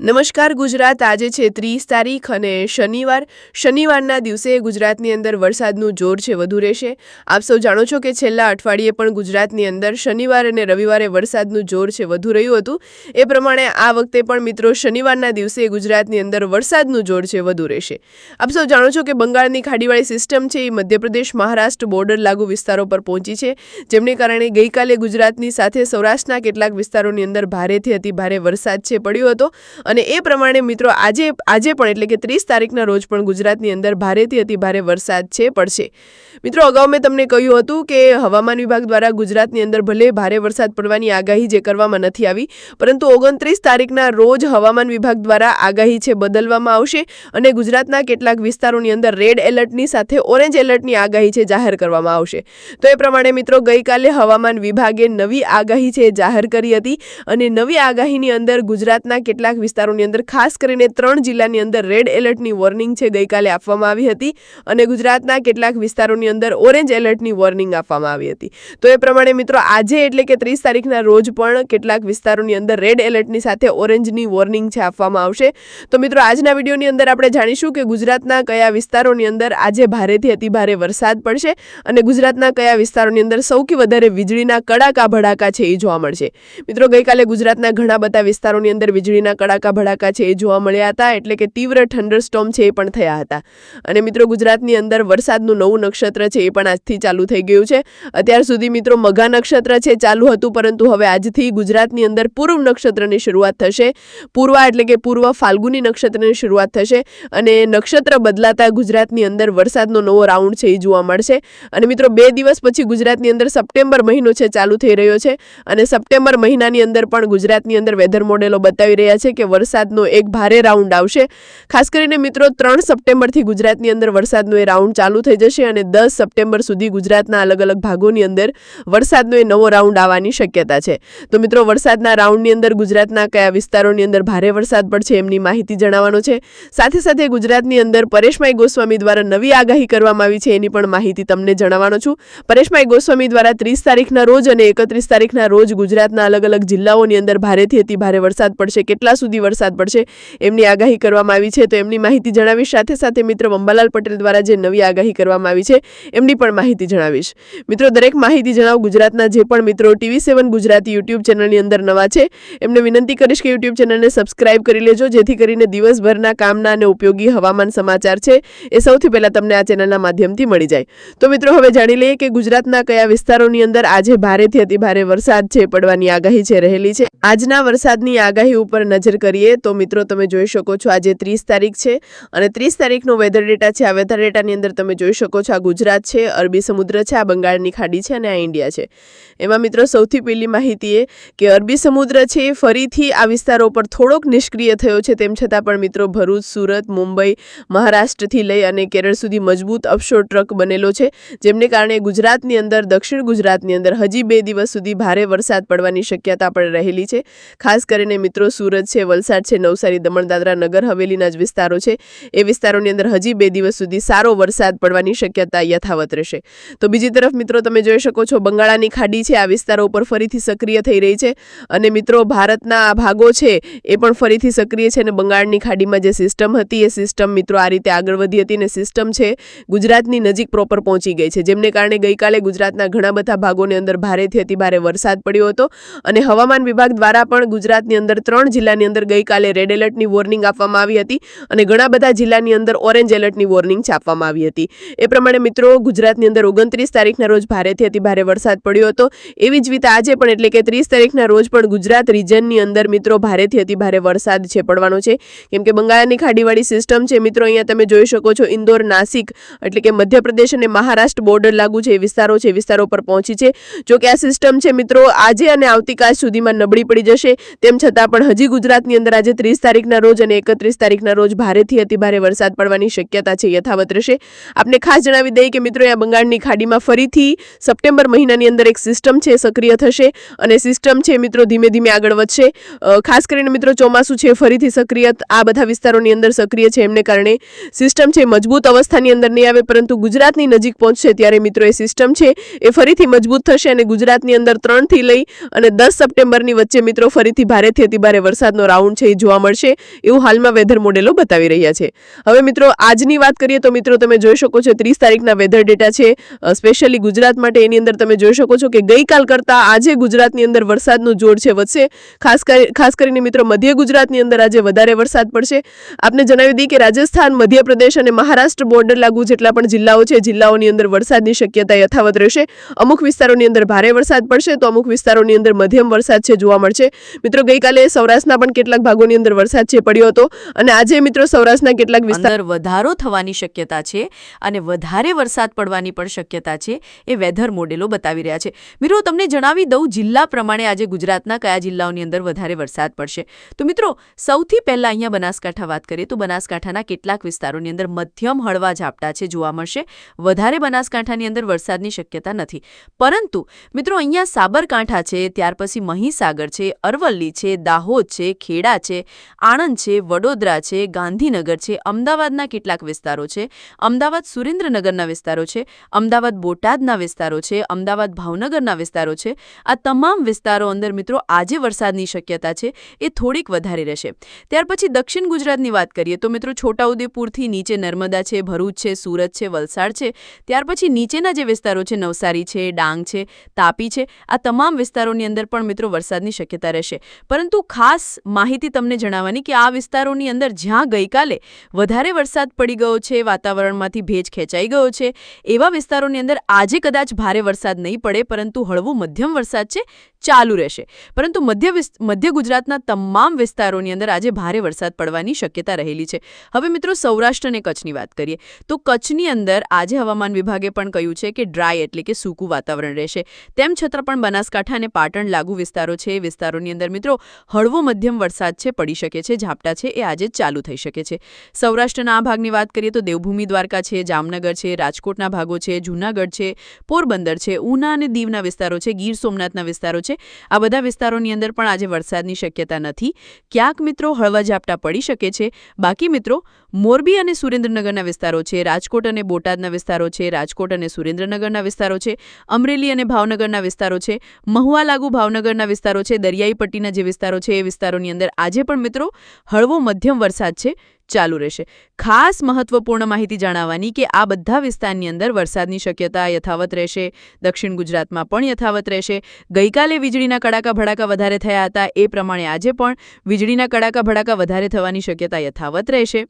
નમસ્કાર, ગુજરાત આજે છે ત્રીસ તારીખ અને શનિવાર. શનિવારના દિવસે ગુજરાતની અંદર વરસાદનું જોર છે, વધુ રહેશે. આપ સૌ જાણો છો કે છેલ્લા અઠવાડિયે પણ ગુજરાતની અંદર શનિવાર અને રવિવારે વરસાદનું જોર છે, વધુ રહ્યું હતું. એ પ્રમાણે આ વખતે પણ મિત્રો શનિવારના દિવસે ગુજરાતની અંદર વરસાદનું જોર છે, વધુ રહેશે. આપ સૌ જાણો છો કે બંગાળની ખાડીવાળી સિસ્ટમ છે, એ મધ્યપ્રદેશ, મહારાષ્ટ્ર બોર્ડર લાગુ વિસ્તારો પર પહોંચી છે. જેમને કારણે ગઈકાલે ગુજરાતની સાથે સૌરાષ્ટ્રના કેટલાક વિસ્તારોની અંદર ભારેથી અતિ ભારે વરસાદ છે, પડ્યો હતો. અને એ પ્રમાણે મિત્રો આજે આજે પણ એટલે કે ત્રીસ તારીખના રોજ પણ ગુજરાતની અંદર ભારેથી અતિ ભારે વરસાદ છે, પડશે. મિત્રો અગાઉ મેં તમને કહ્યું હતું કે હવામાન વિભાગ દ્વારા ગુજરાતની અંદર ભલે ભારે વરસાદ પડવાની આગાહી જે કરવામાં નથી આવી, પરંતુ ઓગણત્રીસ તારીખના રોજ હવામાન વિભાગ દ્વારા આગાહી છે બદલવામાં આવશે અને ગુજરાતના કેટલાક વિસ્તારોની અંદર રેડ એલર્ટની સાથે ઓરેન્જ એલર્ટની આગાહી છે જાહેર કરવામાં આવશે. તો એ પ્રમાણે મિત્રો ગઈકાલે હવામાન વિભાગે નવી આગાહી છે જાહેર કરી હતી અને નવી આગાહીની અંદર ગુજરાતના કેટલાક વિસ્તાર વિસ્તારોની અંદર, ખાસ કરીને ત્રણ જિલ્લાની અંદર રેડ એલર્ટની વોર્નિંગ છે ગઈકાલે આપવામાં આવી હતી અને ગુજરાતના કેટલાક વિસ્તારોની અંદર ઓરેન્જ એલર્ટની વોર્નિંગ આપવામાં આવી હતી. તો એ પ્રમાણે મિત્રો, આજે એટલે કે ત્રીસ તારીખના રોજ પણ કેટલાક વિસ્તારોની અંદર રેડ એલર્ટની સાથે ઓરેન્જની વોર્નિંગ છે આપવામાં આવશે. તો મિત્રો, આજના વિડીયોની અંદર આપણે જાણીશું કે ગુજરાતના કયા વિસ્તારોની અંદર આજે ભારેથી અતિભારે વરસાદ પડશે અને ગુજરાતના કયા વિસ્તારોની અંદર સૌથી વધારે વીજળીના કડાકા ભડાકા છે એ જોવા મળશે. મિત્રો, ગઈકાલે ગુજરાતના ઘણા બધા વિસ્તારોની અંદર વીજળીના કડાકા કડાકા ભડાકા છે એ જોવા મળ્યા હતા, એટલે કે તીવ્ર ઠંડરસ્ટોમ છે એ પણ થયા હતા. અને મિત્રો, ગુજરાતની અંદર વરસાદનું નવું નક્ષત્ર છે એ પણ આજથી ચાલુ થઈ ગયું છે. અત્યાર સુધી મિત્રો, મઘા નક્ષત્ર છે ચાલુ હતું, પરંતુ હવે આજથી ગુજરાતની અંદર પૂર્વ નક્ષત્રની શરૂઆત થશે. પૂર્વા એટલે કે પૂર્વ ફાલ્ગુની નક્ષત્રની શરૂઆત થશે અને નક્ષત્ર બદલાતા ગુજરાતની અંદર વરસાદનો નવો રાઉન્ડ છે એ જોવા મળશે. અને મિત્રો, બે દિવસ પછી ગુજરાતની અંદર સપ્ટેમ્બર મહિનો છે, ચાલુ થઈ રહ્યો છે. અને સપ્ટેમ્બર મહિનાની અંદર પણ ગુજરાતની અંદર વેધર મોડેલો બતાવી રહ્યા છે કે વરસાદનો એક ભારે રાઉન્ડ આવશે. ખાસ કરીને મિત્રો, ત્રણ સપ્ટેમ્બરથી ગુજરાતની અંદર વરસાદનો એ રાઉન્ડ ચાલુ થઈ જશે અને દસ સપ્ટેમ્બર સુધી ગુજરાતના અલગ અલગ ભાગોની અંદર વરસાદનો એ નવો રાઉન્ડ આવવાની શક્યતા છે. તો મિત્રો, વરસાદના રાઉન્ડની અંદર ગુજરાતના કયા વિસ્તારોની અંદર ભારે વરસાદ પડશે એમની માહિતી જણાવવાનો છે. સાથે સાથે ગુજરાતની અંદર પરેશભાઈ ગોસ્વામી દ્વારા નવી આગાહી કરવામાં આવી છે એની પણ માહિતી તમને જણાવવાનો છું. પરેશભાઈ ગોસ્વામી દ્વારા ત્રીસ તારીખના રોજ અને એકત્રીસ તારીખના રોજ ગુજરાતના અલગ અલગ જિલ્લાઓની અંદર ભારેથી અતિ ભારે વરસાદ પડશે. કેટલા સુધી વરસાદ પડશે. એમની આગાહી કરવામાં આવી છે તો એમની માહિતી જણાવીશ. સાથે સાથે મિત્ર અંબાલાલ પટેલ દ્વારા જે નવી આગાહી કરવામાં આવી છે, એમની પણ માહિતી જણાવીશ. મિત્રો, દરેક માહિતી જણાવ. ગુજરાતના જે પણ મિત્રો ટીવી સેવન ગુજરાતી યુટ્યુબ ચેનલની અંદર નવા છે, એમને વિનંતી કરીશ કે યુટ્યુબ ચેનલને સબસ્ક્રાઇબ કરી લેજો. જેથી કરીને દિવસભરના કામના અને ઉપયોગી હવામાન સમાચાર છે, એ સૌથી પહેલાં તમને આ ચેનલના માધ્યમથી મળી જાય. તો મિત્રો, હવે જાણી લઈએ કે ગુજરાતના કયા વિસ્તારોની અંદર આજે ભારેથી અતિભારે વરસાદ છે, પડવાની આગાહી છે, રહેલી છે. આજના વરસાદની આગાહી ઉપર નજર કરીએ કરીએ, તો મિત્રો તમે જોઈ શકો છો આજે ત્રીસ તારીખ છે અને ત્રીસ તારીખનો વેધર ડેટા છે. આ વેધર ડેટાની અંદર તમે જોઈ શકો છો આ ગુજરાત છે, અરબી સમુદ્ર છે, આ બંગાળની ખાડી છે અને આ ઇન્ડિયા છે. એમાં મિત્રો સૌથી પહેલી માહિતી એ કે અરબી સમુદ્ર છે, ફરીથી આ વિસ્તારો પર થોડોક નિષ્ક્રિય થયો છે. તેમ છતાં પણ મિત્રો ભરૂચ, સુરત, મુંબઈ, મહારાષ્ટ્રથી લઈ અને કેરળ સુધી મજબૂત અફશોર ટ્રક બનેલો છે, જેમને કારણે ગુજરાતની અંદર, દક્ષિણ ગુજરાતની અંદર હજી બે દિવસ સુધી ભારે વરસાદ પડવાની શક્યતા પણ રહેલી છે. ખાસ કરીને મિત્રો સુરત છે વલસાડ છે, નવસારી, દમણ, દાદરા, નગર, હવેલીના જ વિસ્તારો છે. એ વિસ્તારોની અંદર હજી બે દિવસ સુધી સારો વરસાદ પડવાની શક્યતા યથાવત રહેશે. તો બીજી તરફ મિત્રો તમે જોઈ શકો છો, બંગાળાની ખાડી છે, આ વિસ્તારો ઉપર ફરીથી સક્રિય થઈ રહી છે. અને મિત્રો ભારતના આ ભાગો છે, એ પણ ફરીથી સક્રિય છે અને બંગાળની ખાડીમાં જે સિસ્ટમ હતી, એ સિસ્ટમ મિત્રો આ રીતે આગળ વધી હતી અને સિસ્ટમ છે, ગુજરાતની નજીક પ્રોપર પહોંચી ગઈ છે. જેમને કારણે ગઈકાલે ગુજરાતના ઘણા બધા ભાગોની અંદર ભારેથી અતિ ભારે વરસાદ પડ્યો હતો. અને હવામાન વિભાગ દ્વારા પણ ગુજરાતની અંદર ત્રણ જિલ્લાની અંદર ગઈકાલે રેડ એલર્ટની વોર્નિંગ આપવામાં આવી હતી અને ઘણા બધા જિલ્લાની અંદર ઓરેન્જ એલર્ટની વોર્નિંગ છાપવામાં આવી હતી. એ પ્રમાણે મિત્રો, ગુજરાતની અંદર ઓગણત્રીસ તારીખના રોજ ભારેથી અતિ ભારે વરસાદ પડ્યો હતો. એવી જ રીતે આજે પણ એટલે કે ત્રીસ તારીખના રોજ પણ ગુજરાત રિજનની અંદર મિત્રો ભારેથી અતિ ભારે વરસાદ છે પડવાનો છે. કેમ કે બંગાળની ખાડીવાળી સિસ્ટમ છે મિત્રો, અહીંયા તમે જોઈ શકો છો ઇન્દોર, નાસિક એટલે કે મધ્યપ્રદેશ અને મહારાષ્ટ્ર બોર્ડર લાગુ છે, એ વિસ્તારો છે વિસ્તારો પર પહોંચી છે. જો કે આ સિસ્ટમ છે મિત્રો, આજે અને આવતીકાલ સુધીમાં નબળી પડી જશે. તેમ છતાં પણ હજી ગુજરાતની અંદર આજે ત્રીસ તારીખના રોજ અને એકત્રીસ તારીખના રોજ ભારેથી અતિભારે વરસાદ પડવાની શક્યતા છે, યથાવત રહેશે. આપને ખાસ જણાવી દઈએ કે મિત્રો આ બંગાળની ખાડીમાં ફરીથી સપ્ટેમ્બર મહિનાની અંદર એક સિસ્ટમ છે, સક્રિય થશે અને સિસ્ટમ છે, મિત્રો, ધીમે ધીમે આગળ વધશે. ખાસ કરીને મિત્રો, ચોમાસું છે, ફરીથી સક્રિય, આ બધા વિસ્તારોની અંદર સક્રિય છે, એમને કારણે સિસ્ટમ છે, મજબૂત અવસ્થાની અંદર નહીં આવે, પરંતુ ગુજરાતની નજીક પહોંચશે ત્યારે મિત્રો, એ સિસ્ટમ છે, એ ફરીથી મજબૂત થશે અને ગુજરાતની અંદર ત્રણથી લઈ અને દસ સપ્ટેમ્બરની વચ્ચે મિત્રો, ફરીથી ભારેથી અતિભારે વરસાદનો રાઉન્ડ રાઉન્ડ છે એ જોવા મળશે એવું હાલમાં વેધર મોડેલો બતાવી રહ્યા છે. હવે મિત્રો, આજની વાત કરીએ તો મિત્રો તમે જોઈ શકો છો ત્રીસ તારીખના વેધર ડેટા છે. સ્પેશિયલી ગુજરાત માટે એની અંદર તમે જોઈ શકો છો કે ગઈકાલ કરતાં આજે ગુજરાતની અંદર વરસાદનું જોર છે વધશે. ખાસ કરી, ખાસ કરીને મિત્રો મધ્ય ગુજરાતની અંદર આજે વધારે વરસાદ પડશે. આપને જણાવી દઈએ કે રાજસ્થાન, મધ્યપ્રદેશ અને મહારાષ્ટ્ર બોર્ડર લાગુ જેટલા પણ જિલ્લાઓ છે, જિલ્લાઓની અંદર વરસાદની શક્યતા યથાવત રહેશે. અમુક વિસ્તારોની અંદર ભારે વરસાદ પડશે તો અમુક વિસ્તારોની અંદર મધ્યમ વરસાદ છે જોવા મળશે. મિત્રો ગઈકાલે સૌરાષ્ટ્રના પણ કેટલાક ભાગોની અંદર વરસાદ છે, પડ્યો હતો. અને આજે મિત્રો સૌરાષ્ટ્રના કેટલાક વિસ્તાર વધારો થવાની શક્યતા છે અને વધારે વરસાદ પડવાની પણ શક્યતા છે, એ વેધર મોડેલો બતાવી રહ્યા છે. મિત્રો, તમને જણાવી દઉં, જિલ્લા પ્રમાણે આજે ગુજરાતના કયા જિલ્લાઓની અંદર વધારે વરસાદ પડશે. તો મિત્રો, સૌથી પહેલાં અહીંયા બનાસકાંઠા વાત કરીએ તો બનાસકાંઠાના કેટલાક વિસ્તારોની અંદર મધ્યમ હળવા ઝાપટા છે જોવા મળશે. વધારે બનાસકાંઠાની અંદર વરસાદની શક્યતા નથી. પરંતુ, મિત્રો, અહીંયા સાબરકાંઠા છે, ત્યાર પછી મહીસાગર છે, અરવલ્લી છે, દાહોદ છે, ખેડા છે, આણંદ છે, વડોદરા છે, ગાંધીનગર છે, અમદાવાદના કેટલાક વિસ્તારો છે. અમદાવાદ સુરેન્દ્રનગરના વિસ્તારો છે, અમદાવાદ બોટાદના વિસ્તારો છે, અમદાવાદ ભાવનગરના વિસ્તારો છે. આ તમામ વિસ્તારો અંદર મિત્રો આજે વરસાદની શક્યતા છે, એ થોડીક વધારે રહેશે. ત્યાર પછી દક્ષિણ ગુજરાતની વાત કરીએ તો મિત્રો છોટાઉદેપુરથી નીચે નર્મદા છે, ભરૂચ છે, સુરત છે, વલસાડ છે. ત્યાર પછી નીચેના જે વિસ્તારો છે, નવસારી છે, ડાંગ છે, તાપી છે, આ તમામ વિસ્તારોની અંદર પણ મિત્રો વરસાદની શક્યતા રહેશે. પરંતુ ખાસ માહિતી તમને જણાવવાની કે આ વિસ્તારોની અંદર જ્યાં ગઈકાલે વધારે વરસાદ પડી ગયો છે, વાતાવરણમાંથી ભેજ ખેંચાઈ ગયો છે, એવા વિસ્તારોની અંદર આજે કદાચ ભારે વરસાદ નહીં પડે, પરંતુ હળવો મધ્યમ વરસાદ છે, ચાલુ રહેશે. પરંતુ મધ્ય મધ્ય ગુજરાતના તમામ વિસ્તારોની અંદર આજે ભારે વરસાદ પડવાની શક્યતા રહેલી છે. હવે મિત્રો સૌરાષ્ટ્ર અને કચ્છની વાત કરીએ, તો કચ્છની અંદર આજે હવામાન વિભાગે પણ કહ્યું છે કે ડ્રાય એટલે કે સૂકું વાતાવરણ રહેશે. તેમ છતાં પણ બનાસકાંઠા અને પાટણ લાગુ વિસ્તારો છે. એ વિસ્તારોની અંદર મિત્રો હળવો મધ્યમ વરસાદ છે, પડી શકે છે, ઝાપટા છે, એ આજે ચાલુ થઈ શકે છે. સૌરાષ્ટ્રના આ ભાગની વાત કરીએ તો દેવભૂમિ દ્વારકા છે, જામનગર છે, રાજકોટના ભાગો છે, જૂનાગઢ છે, પોરબંદર છે, ઉના અને દીવના વિસ્તારો છે, ગીર સોમનાથના વિસ્તારો છે. આ બધા વિસ્તારોની અંદર પણ આજે વરસાદની શક્યતા નથી. ક્યાંક મિત્રો હળવા ઝાપટા પડી શકે છે. બાકી મિત્રો, મોરબી અને સુરેન્દ્રનગરના વિસ્તારો છે, રાજકોટ અને બોટાદના વિસ્તારો છે, રાજકોટ અને સુરેન્દ્રનગરના વિસ્તારો છે, અમરેલી અને ભાવનગરના વિસ્તારો છે, મહુવા લાગુ ભાવનગરના વિસ્તારો છે, દરિયાઈ પટ્ટીના જે વિસ્તારો છે, એ વિસ્તારોની અંદર આજે પણ મિત્રો, હળવો મધ્યમ વરસાદ છે, ચાલુ રહેશે. ખાસ મહત્વપૂર્ણ માહિતી જણાવવાની કે આ બધા વિસ્તારની અંદર વરસાદની શક્યતા યથાવત રહેશે. દક્ષિણ ગુજરાતમાં પણ યથાવત રહેશે. ગઈકાલે વીજળીના કડાકા ભડાકા વધારે થયા હતા. એ પ્રમાણે આજે પણ વીજળીના કડાકા ભડાકા વધારે થવાની શક્યતા યથાવત રહેશે.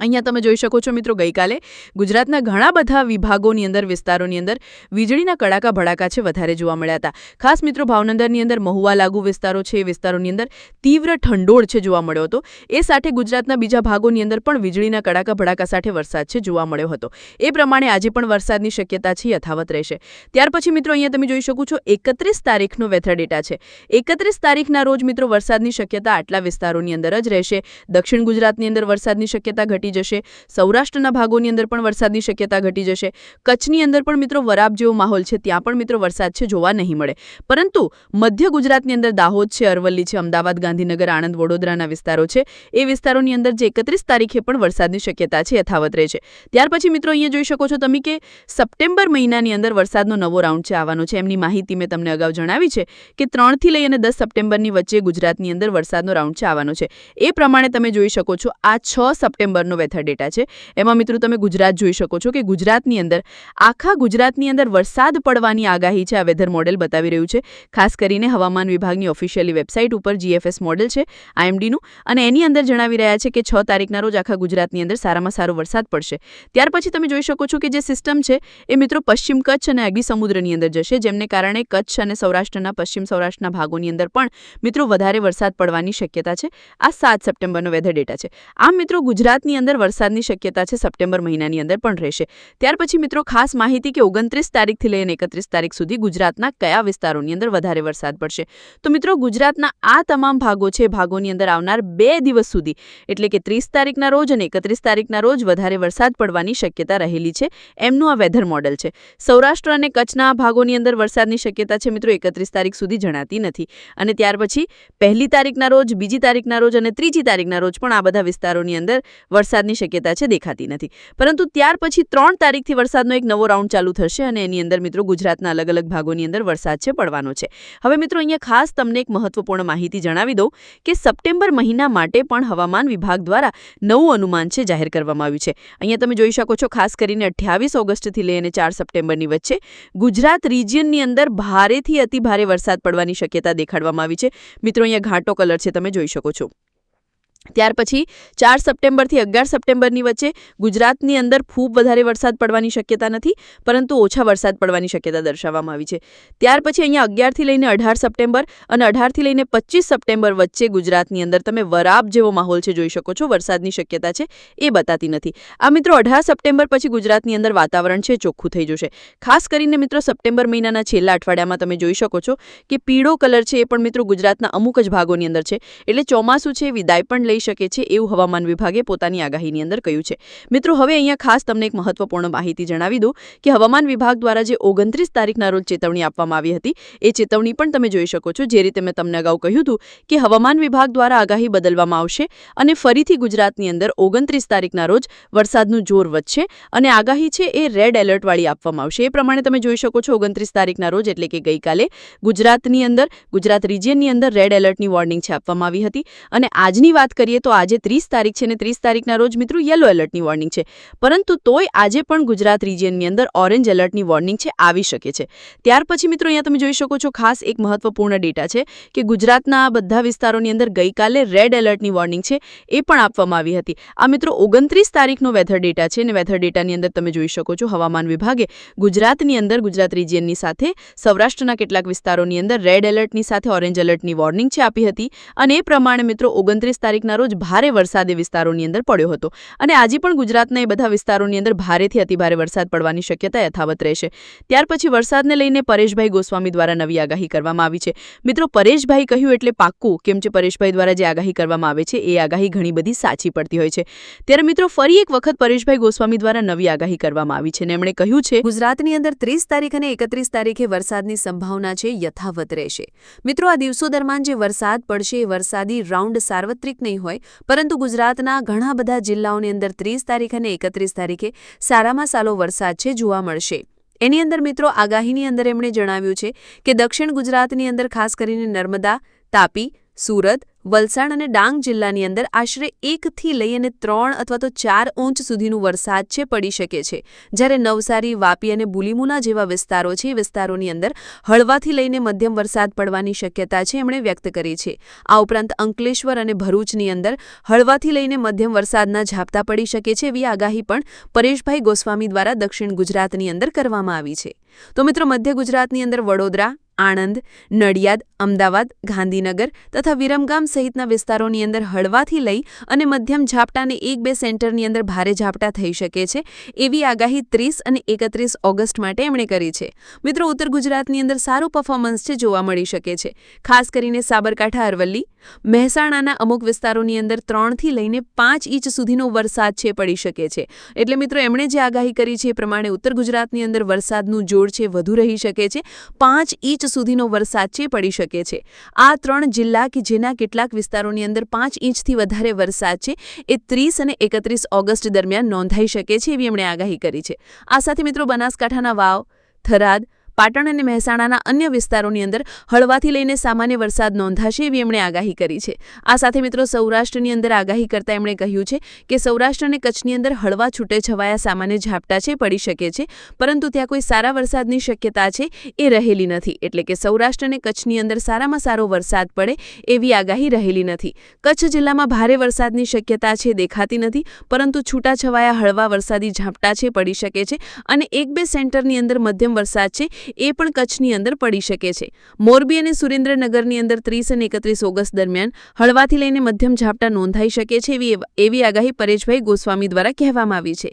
અહીંયા તમે જોઈ શકો છો મિત્રો ગઈકાલે ગુજરાતના ઘણા બધા વિભાગોની અંદર, વિસ્તારોની અંદર વીજળીના કડાકા ભડાકા છે વધારે જોવા મળ્યા હતા. ખાસ મિત્રો ભાવનગરની અંદર મહુવા લાગુ વિસ્તારો છે, એ વિસ્તારોની અંદર તીવ્ર ઠંડોળ છે જોવા મળ્યો હતો. એ સાથે ગુજરાતના બીજા ભાગોની અંદર પણ વીજળીના કડાકા ભડાકા સાથે વરસાદ છે જોવા મળ્યો હતો. એ પ્રમાણે આજે પણ વરસાદની શક્યતા છે, યથાવત રહેશે. ત્યાર પછી મિત્રો અહીંયા તમે જોઈ શકો છો એકત્રીસ તારીખનો વેધર ડેટા છે. એકત્રીસ તારીખના રોજ મિત્રો વરસાદની શક્યતા આટલા વિસ્તારોની અંદર જ રહેશે. દક્ષિણ ગુજરાતની અંદર વરસાદની શક્યતા ઘટી જશે. સૌરાષ્ટ્રના ભાગોની અંદર પણ વરસાદની શક્યતા ઘટી જશે. કચ્છની અંદર પણ મિત્રો વરાબ જેવો માહોલ છે, ત્યાં પણ મિત્રો વરસાદ છે, જોવા નહીં મળે. પરંતુ મધ્ય ગુજરાતની અંદર દાહોદ છે, અરવલ્લી છે, અમદાવાદ, ગાંધીનગર, આણંદ, વડોદરાના વિસ્તારો છે. એ વિસ્તારોની અંદર જે એકત્રીસ તારીખે પણ વરસાદની શક્યતા છે, યથાવત રહે છે. ત્યાર પછી મિત્રો અહીંયા જોઈ શકો છો તમે કે સપ્ટેમ્બર મહિનાની અંદર વરસાદનો નવો રાઉન્ડ છે, આવવાનો છે. એમની માહિતી મેં તમને અગાઉ જણાવી છે કે ત્રણથી લઈ અને દસ સપ્ટેમ્બરની વચ્ચે ગુજરાતની અંદર વરસાદનો રાઉન્ડ છે, આવવાનો છે. એ પ્રમાણે તમે જોઈ શકો છો, આ છ સપ્ટેમ્બરનો વેધર ડેટા છે. એમાં મિત્રો તમે ગુજરાત જોઈ શકો છો કે ગુજરાતની અંદર, આખા ગુજરાતની અંદર વરસાદ પડવાની આગાહી છે આ વેધર મોડેલ બતાવી રહ્યું છે. ખાસ કરીને હવામાન વિભાગની ઓફિશિયલી વેબસાઇટ ઉપર જીએફએસ મોડેલ છે આઈએમડીનું અને એની અંદર જણાવી રહ્યા છે કે છ તારીખના રોજ આખા ગુજરાતની અંદર સારામાં સારો વરસાદ પડશે. ત્યાર પછી તમે જોઈ શકો છો કે જે સિસ્ટમ છે, એ મિત્રો પશ્ચિમ કચ્છ અને અગ્નિ સમુદ્રની અંદર જશે, જેમને કારણે કચ્છ અને સૌરાષ્ટ્રના, પશ્ચિમ સૌરાષ્ટ્રના ભાગોની અંદર પણ મિત્રો વધારે વરસાદ પડવાની શક્યતા છે. આ સાત સપ્ટેમ્બરનો વેધર ડેટા છે. આમ મિત્રો ગુજરાતની અંદર વરસાદની શક્યતા છે, સપ્ટેમ્બર મહિનાની અંદર પણ રહેશે. ત્યાર પછી મિત્રો ખાસ માહિતી કે ઓગણત્રીસ તારીખથી લઈને એકત્રીસ તારીખ સુધી ગુજરાતના કયા વિસ્તારોની અંદર વધારે વરસાદ પડશે? તો મિત્રો ગુજરાતના આ તમામ ભાગો છે, ભાગોની અંદર આવનાર બે દિવસ સુધી, એટલે કે ત્રીસ તારીખના રોજ અને એકત્રીસ તારીખના રોજ વધારે વરસાદ પડવાની શક્યતા રહેલી છે. એમનું આ વેધર મોડલ છે. સૌરાષ્ટ્ર અને કચ્છના ભાગોની અંદર વરસાદની શક્યતા છે મિત્રો એકત્રીસ તારીખ સુધી જણાતી નથી. અને ત્યાર પછી પહેલી તારીખના રોજ, બીજી તારીખના રોજ અને ત્રીજી તારીખના રોજ પણ આ બધા વિસ્તારોની અંદર વરસાદ વરસાદની શક્યતા છે દેખાતી નથી. પરંતુ ત્યાર પછી ત્રણ તારીખથી વરસાદનો એક નવો રાઉન્ડ ચાલુ થશે અને એની અંદર મિત્રો ગુજરાતના અલગ અલગ ભાગોની અંદર વરસાદ છે પડવાનો છે. હવે મિત્રો અહીંયા ખાસ તમને એક મહત્વપૂર્ણ માહિતી જણાવી દઉં કે સપ્ટેમ્બર મહિના માટે પણ હવામાન વિભાગ દ્વારા નવું અનુમાન છે જાહેર કરવામાં આવ્યું છે. અહીંયા તમે જોઈ શકો છો ખાસ કરીને અઠ્યાવીસ ઓગસ્ટથી લઈને ચાર સપ્ટેમ્બરની વચ્ચે ગુજરાત રિજિયનની અંદર ભારેથી અતિ ભારે વરસાદ પડવાની શક્યતા દેખાડવામાં આવી છે. મિત્રો અહીંયા ઘાટો કલર છે તમે જોઈ શકો છો. ત્યાર પછી ચાર સપ્ટેમ્બરથી અગિયાર સપ્ટેમ્બરની વચ્ચે ગુજરાતની અંદર ખૂબ વધારે વરસાદ પડવાની શક્યતા નથી, પરંતુ ઓછા વરસાદ પડવાની શક્યતા દર્શાવવામાં આવી છે. ત્યાર પછી અહીંયા અગિયારથી લઈને અઢાર સપ્ટેમ્બર અને અઢારથી લઈને પચીસ સપ્ટેમ્બર વચ્ચે ગુજરાતની અંદર તમે વરાબ જેવો માહોલ છે જોઈ શકો છો, વરસાદની શક્યતા છે એ બતાતી નથી. આ મિત્રો અઢાર સપ્ટેમ્બર પછી ગુજરાતની અંદર વાતાવરણ છે ચોખ્ખું થઈ જશે. ખાસ કરીને મિત્રો સપ્ટેમ્બર મહિનાના છેલ્લા અઠવાડિયામાં તમે જોઈ શકો છો કે પીળો કલર છે એ પણ મિત્રો ગુજરાતના અમુક જ ભાગોની અંદર છે. એટલે ચોમાસું છે, વિદાય પણ લઈ શકે છે એવું હવામાન વિભાગે પોતાની આગાહીની અંદર કહ્યું છે. મિત્રો, હવે અહીંયા ખાસ તમને એક મહત્વપૂર્ણ માહિતી જણાવી દઉં કે હવામાન વિભાગ દ્વારા જે ઓગણત્રીસ તારીખના રોજ ચેતવણી આપવામાં આવી હતી, એ ચેતવણી પણ તમે જોઈ શકો છો, જે રીતે મેં તમને અગાઉ કહ્યું હતું કે હવામાન વિભાગ દ્વારા આગાહી બદલવામાં આવશે અને ફરીથી ગુજરાતની અંદર ઓગણત્રીસ તારીખના રોજ વરસાદનું જોર વધશે અને આગાહી છે એ રેડ એલર્ટવાળી આપવામાં આવશે. એ પ્રમાણે તમે જોઈ શકો છો ઓગણત્રીસ તારીખના રોજ એટલે કે ગઈકાલે ગુજરાતની અંદર, ગુજરાત રિજિયનની અંદર રેડ એલર્ટની વોર્નિંગ છે આપવામાં આવી હતી અને આજની વાત કરીએ તો આજે ત્રીસ તારીખ છે ને ત્રીસ તારીખના રોજ મિત્રો યલો એલર્ટની વોર્નિંગ છે. પરંતુ તોય આજે પણ ગુજરાત રિજિયનની અંદર ઓરેન્જ એલર્ટની વોર્નિંગ છે, આવી શકે છે. ત્યાર પછી મિત્રો અહીંયા તમે જોઈ શકો છો ખાસ એક મહત્વપૂર્ણ ડેટા છે કે ગુજરાતના બધા વિસ્તારોની અંદર ગઈકાલે રેડ એલર્ટની વોર્નિંગ છે, એ પણ આપવામાં આવી હતી. આ મિત્રો ઓગણત્રીસ તારીખનો વેધર ડેટા છે અને વેધર ડેટાની અંદર તમે જોઈ શકો છો હવામાન વિભાગે ગુજરાતની અંદર ગુજરાત રિજિયનની સાથે સૌરાષ્ટ્રના કેટલાક વિસ્તારોની અંદર રેડ એલર્ટની સાથે ઓરેન્જ એલર્ટની વોર્નિંગ છે આપી હતી. અને એ પ્રમાણે મિત્રો ઓગણત્રીસ તારીખના રોજ ભારે વરસાદ વિસ્તારોની અંદર પડ્યો હતો. અને આજે પણ ગુજરાતના એ બધા વિસ્તારોની અંદર ભારેથી અતિભારે વરસાદ પડવાની શક્યતા યથાવત રહેશે. ત્યાર પછી વરસાદને લઈને પરેશભાઈ ગોસ્વામી દ્વારા નવી આગાહી કરવામાં આવી છે. મિત્રો, પરેશભાઈ કહ્યું એટલે પાક્કું, કેમ છે પરેશભાઈ દ્વારા જે આગાહી કરવામાં આવે છે, એ આગાહી ઘણી બધી સાચી પડતી હોય છે. ત્યારે મિત્રો, ફરી એક વખત પરેશભાઈ ગોસ્વામી દ્વારા નવી આગાહી કરવામાં આવી છે અને એમણે કહ્યું છે, ગુજરાતની અંદર ત્રીસ તારીખ અને એકત્રીસ તારીખે વરસાદની સંભાવના છે, યથાવત રહેશે. મિત્રો, આ દિવસો દરમિયાન જે વરસાદ પડશે, એ વરસાદી રાઉન્ડ સાર્વત્રિક નહીં હોય, પરંતુ ગુજરાતના ઘણા બધા જિલ્લાઓની અંદર ત્રીસ તારીખ અને એકત્રીસ તારીખે સારામાં સારો વરસાદ છે જોવા મળશે. એની અંદર મિત્રો આગાહીની અંદર એમણે જણાવ્યું છે કે દક્ષિણ ગુજરાતની અંદર ખાસ કરીને નર્મદા, તાપી સુરત, વલસાડ અને ડાંગ જિલ્લાની અંદર આશરે એકથી લઈ અને ત્રણ અથવા તો ચાર ઇંચ સુધીનું વરસાદ છે, પડી શકે છે. જ્યારે નવસારી, વાપી અને બુલીમુના જેવા વિસ્તારો છે, એ વિસ્તારોની અંદર હળવાથી લઈને મધ્યમ વરસાદ પડવાની શક્યતા છે, એમણે વ્યક્ત કરી છે. આ ઉપરાંત અંકલેશ્વર અને ભરૂચની અંદર હળવાથી લઈને મધ્યમ વરસાદના ઝાપટા પડી શકે છે, એવી આગાહી પણ પરેશભાઈ ગોસ્વામી દ્વારા દક્ષિણ ગુજરાતની અંદર કરવામાં આવી છે. તો મિત્રો, મધ્ય ગુજરાતની અંદર વડોદરા આણંદ, નડિયાદ, અમદાવાદ, ગાંધીનગર તથા વિરમગામ સહિતના વિસ્તારોની અંદર હળવાથી લઈ અને મધ્યમ ઝાપટાને એક બે સેન્ટરની અંદર ભારે ઝાપટા થઈ શકે છે એવી આગાહી ત્રીસ અને એકત્રીસ ઓગસ્ટ માટે એમણે કરી છે. મિત્રો, ઉત્તર ગુજરાતની અંદર સારું પરફોર્મન્સ છે જોવા મળી શકે છે. ખાસ કરીને સાબરકાંઠા, અરવલ્લી મહેસાણાના અમુક વિસ્તારોની અંદર ત્રણથી લઈને પાંચ ઇંચ સુધીનો વરસાદ છે, પડી શકે છે. એટલે મિત્રો, એમણે જે આગાહી કરી છે એ પ્રમાણે ઉત્તર ગુજરાતની અંદર વરસાદનું જોર છે, વધુ રહી શકે છે. પાંચ ઇંચ સુધીનો વરસાદ છે, પડી શકે છે. આ ત્રણ જિલ્લા કે જેના કેટલાક વિસ્તારોની અંદર પાંચ ઇંચથી વધારે વરસાદ છે, એ ત્રીસ અને એકત્રીસ ઓગસ્ટ દરમિયાન નોંધાઈ શકે છે એવી એમણે આગાહી કરી છે. આ સાથે મિત્રો, બનાસકાંઠાના વાવ, થરાદ પાટણ અને મહેસાણાના અન્ય વિસ્તારોની અંદર હળવાથી લઈને સામાન્ય વરસાદ નોંધાશે એવી એમણે આગાહી કરી છે. આ સાથે મિત્રો સૌરાષ્ટ્રની અંદર આગાહી કરતા એમણે કહ્યું છે કે સૌરાષ્ટ્ર અને કચ્છની અંદર હળવા છૂટે છવાયા સામાન્ય ઝાપટા છે, પડી શકે છે, પરંતુ ત્યાં કોઈ સારા વરસાદની શક્યતા છે એ રહેલી નથી. એટલે કે સૌરાષ્ટ્ર અને કચ્છની અંદર સારામાં સારો વરસાદ પડે એવી આગાહી રહેલી નથી. કચ્છ જિલ્લામાં ભારે વરસાદની શક્યતા છે દેખાતી નથી, પરંતુ છૂટાછવાયા હળવા વરસાદી ઝાપટા છે, પડી શકે છે અને એક બે સેન્ટરની અંદર મધ્યમ વરસાદ છે એ પણ કચ્છની અંદર પડી શકે છે. મોરબી અને સુરેન્દ્રનગરની અંદર ત્રીસ અને એકત્રીસ ઓગસ્ટ દરમિયાન હળવાથી લઈને મધ્યમ ઝાપટા નોંધાઈ શકે છે એવી એવી આગાહી પરેશભાઈ ગોસ્વામી દ્વારા કહેવામાં આવી છે.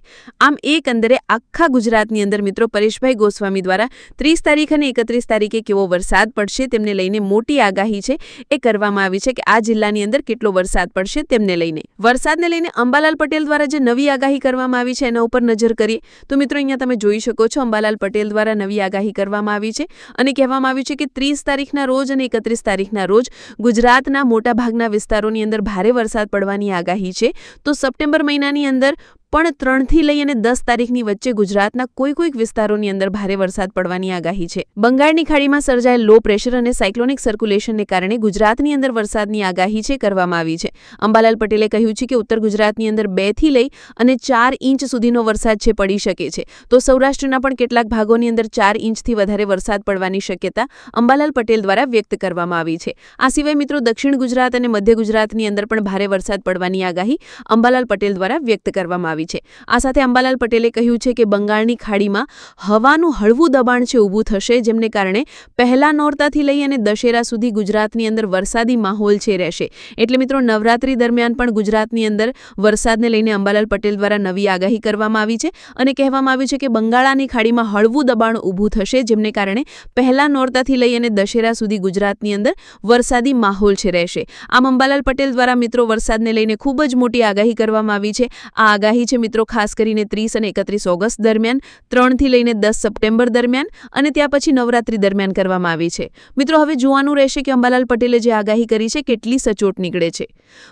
આમ એકંદરે આખા ગુજરાતની અંદર મિત્રો પરેશભાઈ ગોસ્વામી દ્વારા ત્રીસ તારીખ અને એકત્રીસ તારીખે કેવો વરસાદ પડશે તેમને લઈને મોટી આગાહી છે. એ કરવામાં આવી છે કે આ જિલ્લાની અંદર કેટલો વરસાદ પડશે તેમને લઈને. વરસાદને લઈને અંબાલાલ પટેલ દ્વારા જે નવી આગાહી કરવામાં આવી છે એના ઉપર નજર કરીએ તો મિત્રો અહીંયા તમે જોઈ શકો છો અંબાલાલ પટેલ દ્વારા નવી આગાહી કરવામાં આવી છે અને કહેવામાં આવ્યું છે કે ત્રીસ તારીખના રોજ અને એકત્રીસ તારીખના રોજ ગુજરાતના મોટાભાગના વિસ્તારોની અંદર ભારે વરસાદ પડવાની આગાહી છે. તો સપ્ટેમ્બર મહિનાની અંદર પણ ત્રણથી લઈ અને દસ તારીખની વચ્ચે ગુજરાતના કોઈ કોઈક વિસ્તારોની અંદર ભારે વરસાદ પડવાની આગાહી છે. બંગાળની ખાડીમાં સર્જાયેલ લો પ્રેશર અને સાયક્લોનિક સર્ક્યુલેશનને કારણે ગુજરાતની અંદર વરસાદની આગાહી છે કરવામાં આવી છે. અંબાલાલ પટેલે કહ્યું છે કે ઉત્તર ગુજરાતની અંદર બેથી લઈ અને ચાર ઇંચ સુધીનો વરસાદ છે પડી શકે છે. તો સૌરાષ્ટ્રના પણ કેટલાક ભાગોની અંદર ચાર ઇંચથી વધારે વરસાદ પડવાની શક્યતા અંબાલાલ પટેલ દ્વારા વ્યક્ત કરવામાં આવી છે. આ સિવાય મિત્રો દક્ષિણ ગુજરાત અને મધ્ય ગુજરાતની અંદર પણ ભારે વરસાદ પડવાની આગાહી અંબાલાલ પટેલ દ્વારા વ્યક્ત કરવામાં આવી છે. આ સાથે અંબાલાલ પટેલે કહ્યું છે કે બંગાળની ખાડીમાં હવાનું હળવું દબાણ છે ઊભું થશે, જેમને કારણે પહેલા નોરતાથી લઈ અને દશેરા સુધી ગુજરાતની અંદર વરસાદી માહોલ છે રહેશે. એટલે મિત્રો, નવરાત્રી દરમિયાન પણ ગુજરાતની અંદર વરસાદને લઈને અંબાલાલ પટેલ દ્વારા નવી આગાહી કરવામાં આવી છે અને કહેવામાં આવ્યું છે કે બંગાળાની ખાડીમાં હળવું દબાણ ઊભું થશે, જેમને કારણે પહેલા નોરતાથી લઈ અને દશેરા સુધી ગુજરાતની અંદર વરસાદી માહોલ છે રહેશે. આમ અંબાલાલ પટેલ દ્વારા મિત્રો, વરસાદને લઈને ખૂબ જ મોટી આગાહી કરવામાં આવી છે. આ આગાહી છે મિત્રો, ખાસ કરીને ત્રીસ અને એકત્રીસ ઓગસ્ટ દરમિયાન, ત્રણથી લઈને દસ સપ્ટેમ્બર દરમિયાન અને ત્યાં પછી નવરાત્રી દરમિયાન કરવામાં આવી છે. મિત્રો, હવે જોવાનું રહેશે કે અંબાલાલ પટેલે જે આગાહી કરી છે, કેટલી સચોટ નીકળે છે.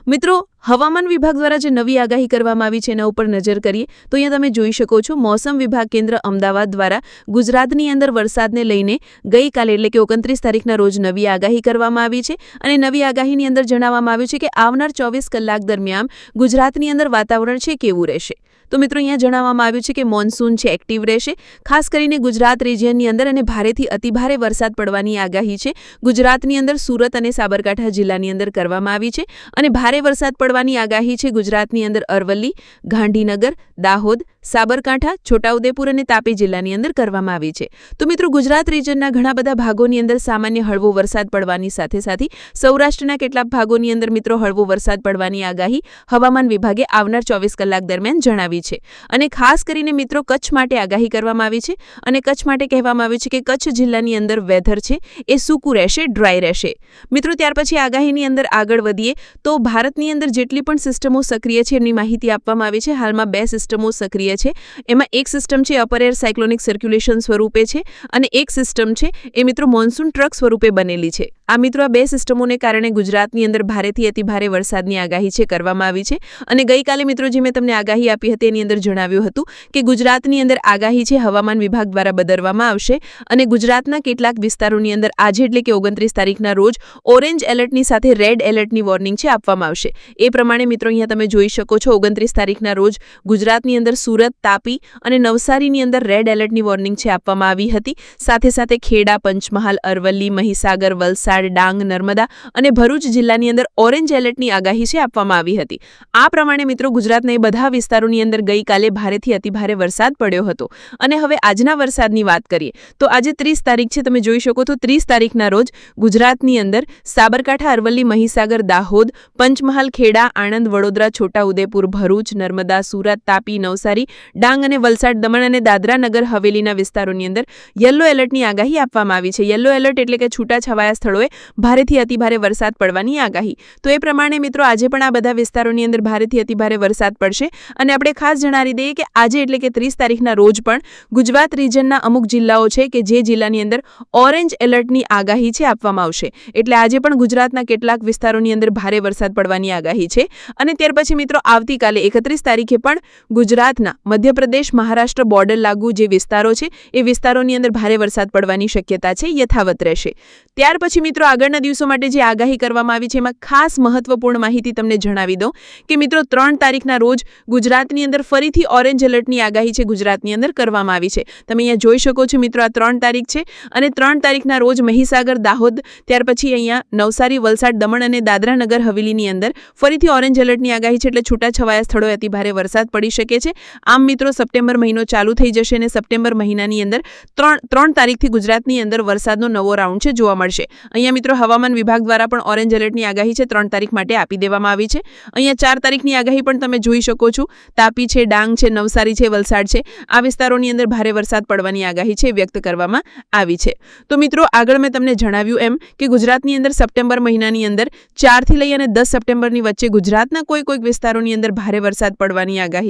મિત્રો, હવામાન વિભાગ દ્વારા જે નવી આગાહી કરવામાં આવી છે, એના ઉપર નજર કરીએ, તો અહીંયા તમે જોઈ શકો છો, મોસમ વિભાગ કેન્દ્ર અમદાવાદ દ્વારા ગુજરાતની અંદર વરસાદને લઈને ગઈકાલે એટલે કે ઓગણત્રીસ તારીખના રોજ નવી આગાહી કરવામાં આવી છે. અને નવી આગાહીની અંદર જણાવવામાં આવ્યું છે કે આવનાર ચોવીસ કલાક દરમિયાન ગુજરાતની અંદર વાતાવરણ છે, કેવું રહેશે? તો મિત્રો અહીંયા જણાવવામાં આવ્યું છે કે મોન્સૂન છે, એક્ટિવ રહેશે. ખાસ કરીને ગુજરાત રિજિયનની અંદર અને ભારેથી અતિભારે વરસાદ પડવાની આગાહી છે. ગુજરાતની અંદર સુરત અને સાબરકાંઠા જિલ્લાની અંદર કરવામાં આવી છે અને ભારે વરસાદ પડવાની આગાહી છે ગુજરાતની અંદર અરવલ્લી, ગાંધીનગર, દાહોદ, સાબરકાંઠા, છોટાઉદેપુર અને તાપી જિલ્લાની અંદર કરવામાં આવી છે. તો મિત્રો ગુજરાત રિજનના ઘણા બધા ભાગોની અંદર સામાન્ય હળવો વરસાદ પડવાની સાથે સાથે સૌરાષ્ટ્રના કેટલાક ભાગોની અંદર મિત્રો હળવો વરસાદ પડવાની આગાહી હવામાન વિભાગે આવનાર ચોવીસ કલાક દરમિયાન જણાવી છે. અને ખાસ કરીને મિત્રો, કચ્છ માટે આગાહી કરવામાં આવી છે અને કચ્છ માટે કહેવામાં આવ્યું છે કે કચ્છ જિલ્લાની અંદર વેધર છે એ સૂકું રહેશે ડ્રાય રહેશે. મિત્રો, ત્યાર પછી આગાહીની અંદર આગળ વધીએ તો ભારતની અંદર જેટલી પણ સિસ્ટમો સક્રિય છે એમની માહિતી આપવામાં આવી છે. હાલમાં બે સિસ્ટમો સક્રિય છે. એમાં એક સિસ્ટમ છે અપર એર સાયક્લોનિક સર્ક્યુલેશન સ્વરૂપે છે અને એક સિસ્ટમ છે એ મિત્રો મોન્સૂન ટ્રક સ્વરૂપે બનેલી છે. આ મિત્રો આ બે સિસ્ટમોને કારણે ગુજરાતની અંદર ભારેથી અતિભારે વરસાદની આગાહી છે કરવામાં આવી છે. અને ગઈકાલે મિત્રો જે મેં તમને આગાહી આપી હતી એની અંદર જણાવ્યું હતું કે ગુજરાતની અંદર આગાહી છે હવામાન વિભાગ દ્વારા બદલવામાં આવશે. અને ગુજરાતના કેટલાક વિસ્તારોની અંદર આજે એટલે કે ઓગણત્રીસ તારીખના રોજ ઓરેન્જ એલર્ટની સાથે રેડ એલર્ટની વોર્નિંગ છે આપવામાં આવશે. એ પ્રમાણે મિત્રો અહીંયા તમે જોઈ શકો છો ઓગણત્રીસ તારીખના રોજ ગુજરાતની અંદર સુરત તાપી અને નવસારીની અંદર રેડ એલર્ટની વોર્નિંગ છે આપવામાં આવી હતી. સાથે સાથે ખેડા, પંચમહાલ, અરવલ્લી, મહીસાગર, વલસાડ ડાંગ, નર્મદા અને ભરૂચ જિલ્લાની અંદર ઓરેન્જ એલર્ટની આગાહી છે આપવામાં આવી હતી. આ પ્રમાણે મિત્રો ગુજરાતના એ બધા વિસ્તારોની અંદર ગઈકાલે ભારેથી અતિભારે વરસાદ પડ્યો હતો. અને હવે આજના વરસાદની વાત કરીએ, તો આજે ત્રીસ તારીખ છે, તમે જોઈ શકો તો ત્રીસ તારીખના રોજ ગુજરાતની અંદર સાબરકાંઠા, અરવલ્લી, મહીસાગર, દાહોદ, પંચમહાલ, ખેડા, આણંદ, વડોદરા, છોટાઉદેપુર, ભરૂચ, નર્મદા, સુરત, તાપી, નવસારી, ડાંગ અને વલસાડ, દમણ અને દાદરા નગર હવેલીના વિસ્તારોની અંદર યલો એલર્ટની આગાહી આપવામાં આવી છે. યલો એલર્ટ એટલે કે છૂટાછવાયા સ્થળોએ ભારેથી અતિભારે વરસાદ પડવાની આગાહી. તો એ પ્રમાણે મિત્રો, આજે પણ આ બધા વિસ્તારોની અંદર ભારેથી અતિભારે વરસાદ પડશે. અને આપણે ખાસ જણાવી દઈએ કે આજે એટલે કે ત્રીસ તારીખના રોજ પણ ગુજરાત રિજનના અમુક જિલ્લાઓ છે કે જે જિલ્લાની અંદર ઓરેન્જ એલર્ટની આગાહી છે આપવામાં આવશે. એટલે આજે પણ ગુજરાતના કેટલાક વિસ્તારોની અંદર ભારે વરસાદ પડવાની આગાહી છે. અને ત્યાર પછી મિત્રો, આવતીકાલે એકત્રીસ તારીખે પણ ગુજરાતના મધ્યપ્રદેશ, મહારાષ્ટ્ર બોર્ડર લાગુ જે વિસ્તારો છે, એ વિસ્તારોની અંદર ભારે વરસાદ પડવાની શક્યતા છે, યથાવત રહેશે. ત્યાર પછી મિત્રો આગળના દિવસો માટે જે આગાહી કરવામાં આવી છે, એમાં ખાસ મહત્વપૂર્ણ માહિતી તમને જણાવી દઉં કે મિત્રો, ત્રણ તારીખના રોજ ગુજરાતની અંદર ફરીથી ઓરેન્જ એલર્ટની આગાહી છે, ગુજરાતની અંદર કરવામાં આવી છે. તમે અહીંયા જોઈ શકો છો મિત્રો, આ ત્રણ તારીખ છે અને ત્રણ તારીખના રોજ મહીસાગર, દાહોદ, ત્યાર પછી અહીંયા નવસારી, વલસાડ, દમણ અને દાદરા નગર હવેલીની અંદર ફરીથી ઓરેન્જ એલર્ટની આગાહી છે, એટલે છૂટાછવાયા સ્થળોએ અતિભારે વરસાદ પડી શકે છે. આમ મિત્રો, સપ્ટેમ્બર મહિનો ચાલુ થઈ જશે અને સપ્ટેમ્બર મહિનાની અંદર ત્રણ ત્રણ તારીખથી ગુજરાતની અંદર વરસાદનો નવો રાઉન્ડ છે, જોવા મળશે. અહીંયા મિત્રો હવામાન વિભાગ દ્વારા પણ ઓરેન્જ એલર્ટની આગાહી છે, ત્રણ તારીખ માટે આપી દેવામાં આવી છે. અહીંયા ચાર તારીખની આગાહી પણ તમે જોઈ શકો છો. તાપી છે, ડાંગ છે, નવસારી છે, વલસાડ છે. આ વિસ્તારોની અંદર ભારે વરસાદ પડવાની આગાહી છે વ્યક્ત કરવામાં આવી છે. તો મિત્રો, આગળ મેં તમને જણાવ્યું એમ કે ગુજરાતની અંદર સપ્ટેમ્બર મહિનાની અંદર ચારથી લઈ અને દસ સપ્ટેમ્બરની વચ્ચે ગુજરાતના કોઈ કોઈક વિસ્તારોની અંદર ભારે વરસાદ પડવાની આગાહી